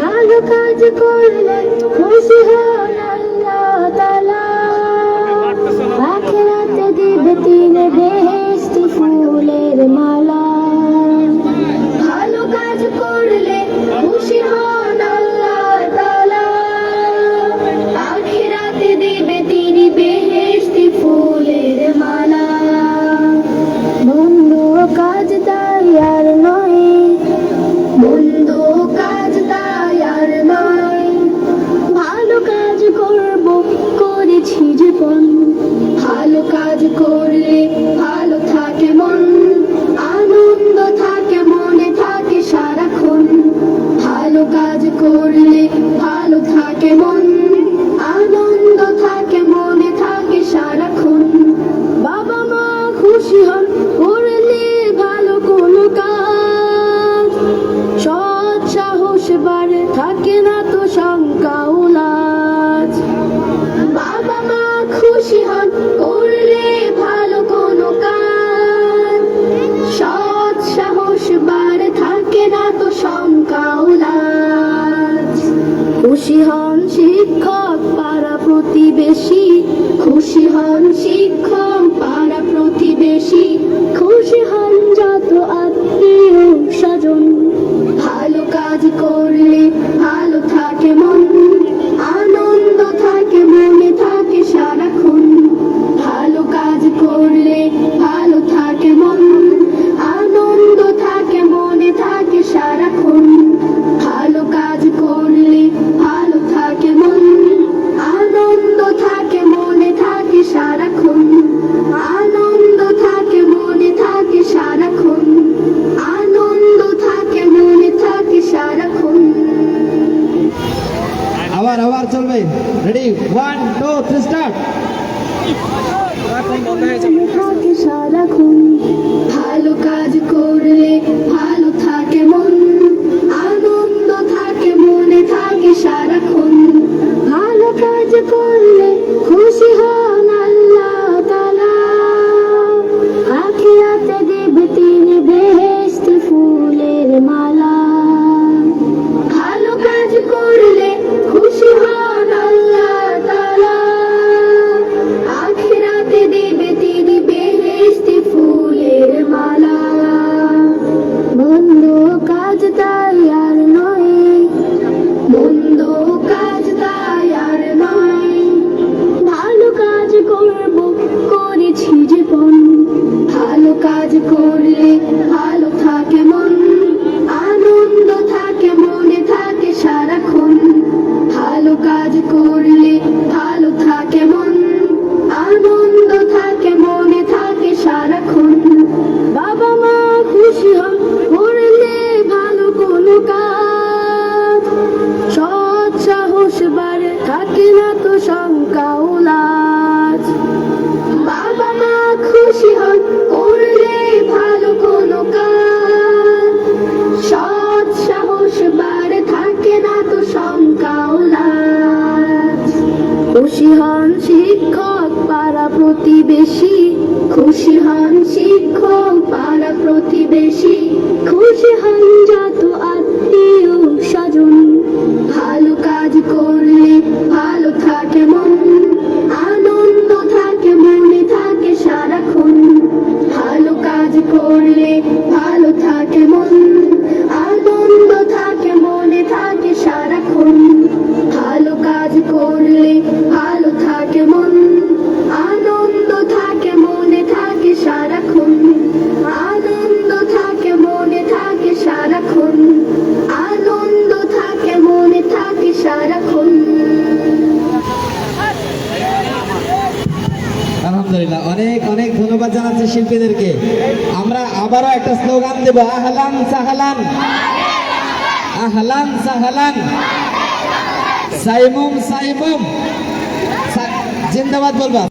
ভালো কাজ করলে খুশি হন আল্লাহ তাআলা। আখিরাতে দিবে তিনে ফুলের মালা। সাহস থাকে না তো শঙ্কা উলাজ। বাবা মা খুশি হন করলে ভালো কোনো কাজ। সৎ সাহস বাড়ে থাকে না তো শঙ্কা উলাজ। খুশি হন শিক্ষক পাড়া প্রতিবেশী। খুশি হন শিক্ষক পাড়া প্রতিবেশী। খুশি হন আবার আবার চলবে ready one two three start করলে ভালো থাকে মন আনন্দ থাকে মনে থাকে সারাক্ষণ। হন শিক্ষক, পাড়া প্রতিবেশী, খুশি হন যত আত্মীয় স্বজন। ভালো কাজ করলে ভালো থাকে মন, আনন্দ থাকে, মনে থাকে সারাক্ষণ। ভালো কাজ করলে ভালো থাকে মন, আনন্দ থাকে, মনে থাকে সারাক্ষণ। ভালো কাজ করলে আলহামদুলিল্লাহ। অনেক অনেক ধন্যবাদ জানাচ্ছি শিল্পীদেরকে। আমরা আবারও একটা স্লোগান দেব, আহলান সাহালান। আহলান সাহালান। সাইমুম সাইমুম। জিন্দাবাদ বলবা।